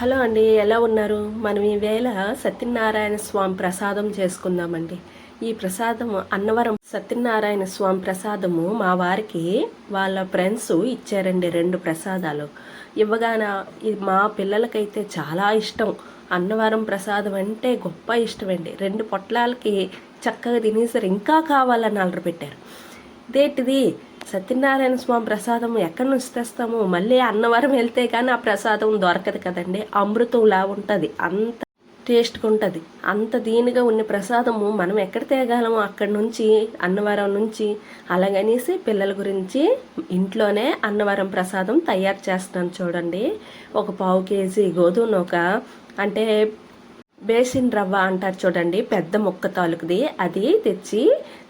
Hello అండి ఎలా ఉన్నారు? మనం ఈవేళ సత్యనారాయణ స్వామి ప్రసాదం చేసుకుందామండి. ఈ ప్రసాదం అన్నవరం సత్యనారాయణ స్వామి ప్రసాదము మా వారికి వాళ్ళ ఫ్రెండ్స్ ఇచ్చారండి రెండు ప్రసాదాలు. ఇవ్వగాన మా పిల్లలకైతే చాలా ఇష్టం. అన్నవరం ప్రసాదం అంటే గొప్ప ఇష్టం అండి రెండు పొట్లాలకి చక్కగా తినేసారు ఇంకా కావాలని ఆర్డర్ పెట్టారు. ఇదేంటిది సత్యనారాయణ స్వామి ప్రసాదం ఎక్కడి నుంచి తెస్తాము మళ్ళీ అన్నవరం వెళ్తే కానీ ఆ ప్రసాదం దొరకదు కదండి. అమృతంలా ఉంటుంది. అంత టేస్ట్గా ఉంటుంది. అంత దీనిగా ఉన్న ప్రసాదము మనం ఎక్కడ తేగలము? అక్కడి నుంచి అన్నవరం నుంచి. అలాగనేసి పిల్లల గురించి ఇంట్లోనే అన్నవరం ప్రసాదం తయారు చేస్తున్నాను చూడండి. ఒక పావు కేజీ గోధుమ నూక అంటే బేసిన్ రవ్వ అంటారు చూడండి పెద్ద ముక్క తాలూకుది. అది తెచ్చి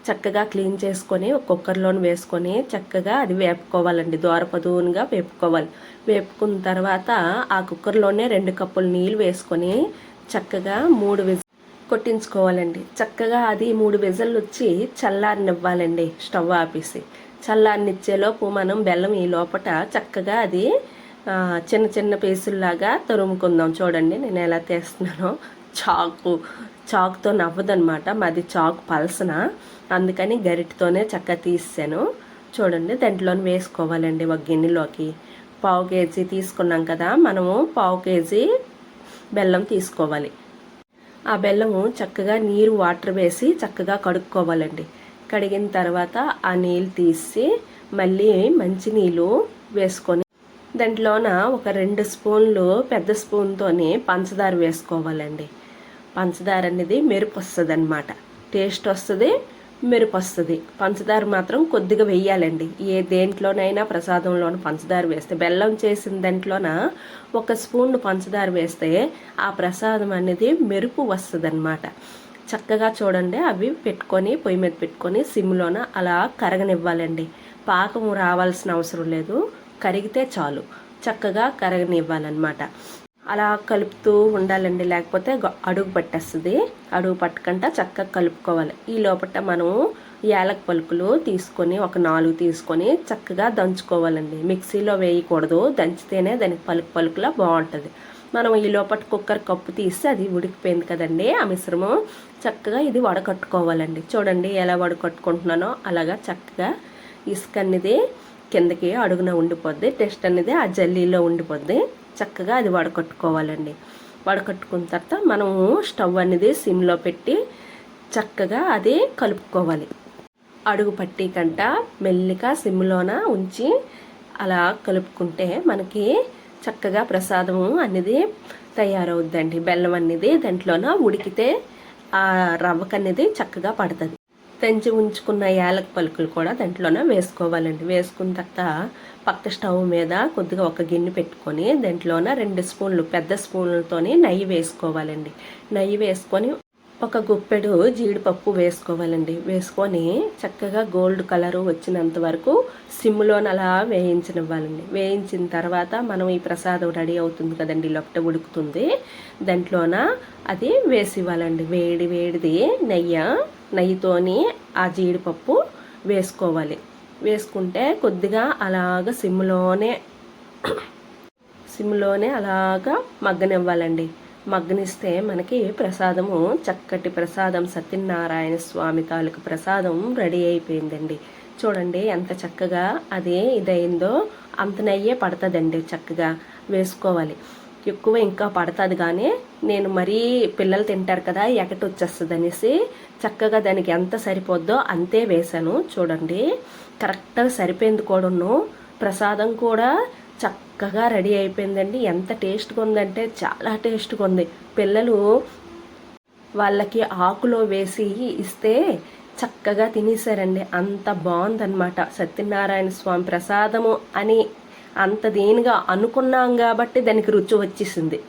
చక్కగా క్లీన్ చేసుకొని కుక్కర్లోని వేసుకొని చక్కగా అది వేపుకోవాలండి. దోరపదూనుగా వేపుకోవాలి. వేపుకున్న తర్వాత ఆ కుక్కర్లోనే రెండు కప్పులు నీళ్ళు వేసుకొని చక్కగా మూడు విజ కొట్టించుకోవాలండి. చక్కగా అది మూడు విజల్లు వచ్చి చల్లారనివ్వాలండి స్టవ్ ఆపేసి. చల్లారనిచ్చేలోపు మనం బెల్లం ఈ లోపట చక్కగా అది చిన్న చిన్న పీసుల్లాగా తురుముకుందాం. చూడండి నేను ఎలా తీస్తున్నానో. చాకు చాకుతో నవ్వదనమాట మాది చాకు పలసన. అందుకని గరిటతోనే చక్కగా తీసాను చూడండి దాంట్లోనే వేసుకోవాలండి ఒక గిన్నెలోకి. పావు కేజీ తీసుకున్నాం కదా మనము పావు కేజీ బెల్లం తీసుకోవాలి. ఆ బెల్లము చక్కగా నీరు వాటర్ వేసి చక్కగా కడుక్కోవాలండి. కడిగిన తర్వాత ఆ నీళ్ళు తీసి మళ్ళీ మంచి నీళ్ళు వేసుకొని దాంట్లోన ఒక రెండు స్పూన్లు పెద్ద స్పూన్తోని పంచదార వేసుకోవాలండి. పంచదార అనేది మెరుపు వస్తుంది అనమాట టేస్ట్ వస్తుంది మెరుపు వస్తుంది. పంచదార మాత్రం కొద్దిగా వెయ్యాలండి. ఏ దేంట్లోనైనా ప్రసాదంలోన పంచదార వేస్తే బెల్లం చేసిన దాంట్లోన ఒక స్పూన్ పంచదార వేస్తే ఆ ప్రసాదం అనేది మెరుపు వస్తుంది అనమాట చక్కగా చూడండి అవి పెట్టుకొని పొయ్యి మీద పెట్టుకొని సిమ్లోన అలా కరగనివ్వాలండి. పాకం రావాల్సిన అవసరం లేదు. కరిగితే చాలు. చక్కగా కరగనివ్వాలన్నమాట. అలా కలుపుతూ ఉండాలండి. లేకపోతే అడుగు పట్టేస్తుంది. అడుగు పట్టకుండా చక్కగా కలుపుకోవాలి. ఈ లోపల మనము యాలక పలుకులు తీసుకొని ఒక నాలుగు తీసుకొని చక్కగా దంచుకోవాలండి. మిక్సీలో వేయకూడదు. దంచితేనే దానికి పలుకు పలుకులా బాగుంటుంది. మనం ఈ లోపల కుక్కర్ కప్పు తీసి అది ఉడికిపోయింది కదండి. ఆ మిశ్రమం చక్కగా ఇది వడకట్టుకోవాలండి. చూడండి ఎలా వడకట్టుకుంటున్నానో అలాగా చక్కగా ఇసుక అనేది కిందకి అడుగున ఉండిపోద్ది. టెస్ట్ అనేది ఆ జల్లీలో ఉండిపోద్ది. చక్కగా అది వడకట్టుకోవాలండి. వడకట్టుకున్న తర్వాత మనము స్టవ్ అనేది సిమ్లో పెట్టి చక్కగా అది కలుపుకోవాలి. అడుగు పట్టి కంట మెల్లిగా సిమ్లోన ఉంచి అలా కలుపుకుంటే మనకి చక్కగా ప్రసాదము అనేది తయారవుద్దండి. బెల్లం అనేది దాంట్లోన ఉడికితే ఆ రవ్వకనేది చక్కగా పడుతుంది. తెంచి ఉంచుకున్న యాలక పలుకులు కూడా దాంట్లోనే వేసుకోవాలండి. వేసుకున్న తర్వాత పక్క స్టవ్ మీద కొద్దిగా ఒక గిన్నె పెట్టుకొని దాంట్లోన రెండు స్పూన్లు పెద్ద స్పూన్లతోని నెయ్యి వేసుకోవాలండి. నెయ్యి వేసుకొని ఒక గుప్పెడు జీడిపప్పు వేసుకోవాలండి. వేసుకొని చక్కగా గోల్డ్ కలరు వచ్చినంత వరకు సిమ్లోన అలా వేయించనివ్వాలండి. వేయించిన తర్వాత మనం ఈ ప్రసాదం రెడీ అవుతుంది కదండి లొప్ట ఉడుకుతుంది. దాంట్లోన అది వేసి ఇవ్వాలండి. వేడి వేడిది నెయ్యి నెయ్యితోని ఆ జీడిపప్పు వేసుకోవాలి. వేసుకుంటే కొద్దిగా అలాగ సిమ్లోనే సిమ్లోనే అలాగా మగ్గనివ్వాలండి. మగ్గనిస్తే మనకి ప్రసాదము చక్కటి ప్రసాదం సత్యనారాయణ స్వామి తాలూకు ప్రసాదం రెడీ అయిపోయిందండి. చూడండి ఎంత చక్కగా అది ఇదైందో అంత నెయ్యే పడుతుందండి చక్కగా వేసుకోవాలి. ఎక్కువ ఇంకా పడుతుంది కానీ నేను మరీ పిల్లలు తింటారు కదా ఎకటి వచ్చేస్తుంది అనేసి చక్కగా దానికి ఎంత సరిపోద్దో అంతే వేశాను. చూడండి కరెక్ట్గా సరిపోయింది కూడాను. ప్రసాదం కూడా చక్కగా రెడీ అయిపోయిందండి. ఎంత టేస్ట్గా ఉందంటే చాలా టేస్ట్గా ఉంది. పిల్లలు వాళ్ళకి ఆకులో వేసి ఇస్తే చక్కగా తినేసారండి అంత బాగుందన్నమాట. సత్యనారాయణ స్వామి ప్రసాదము అని అంత దేనిగా అనుకున్నాం కాబట్టి దానికి రుచి వచ్చేసింది.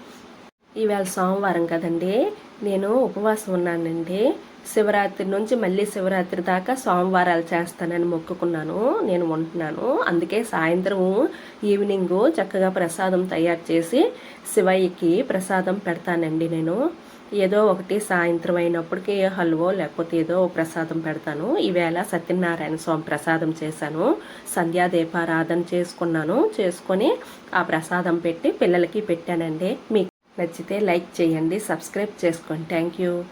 ఈవేళ సోమవారం కదండి. నేను ఉపవాసం ఉన్నానండి. శివరాత్రి నుంచి మళ్ళీ శివరాత్రి దాకా సోమవారాలు చేస్తానని మొక్కుకున్నాను. నేను ఉంటున్నాను. అందుకే సాయంత్రం ఈవినింగ్ చక్కగా ప్రసాదం తయారు చేసి శివయ్యకి ప్రసాదం పెడతానండి నేను. ఏదో ఒకటి సాయంత్రం అయినప్పటికీ హల్వో లేకపోతే ఏదో ప్రసాదం పెడతాను. ఈవేళ సత్యనారాయణ స్వామి ప్రసాదం చేశాను. సంధ్యాదీపారాధన చేసుకున్నాను. చేసుకొని ఆ ప్రసాదం పెట్టి పిల్లలకి పెట్టానండి. మీకు నచ్చితే లైక్ చేయండి సబ్స్క్రైబ్ చేసుకోండి. Thank you.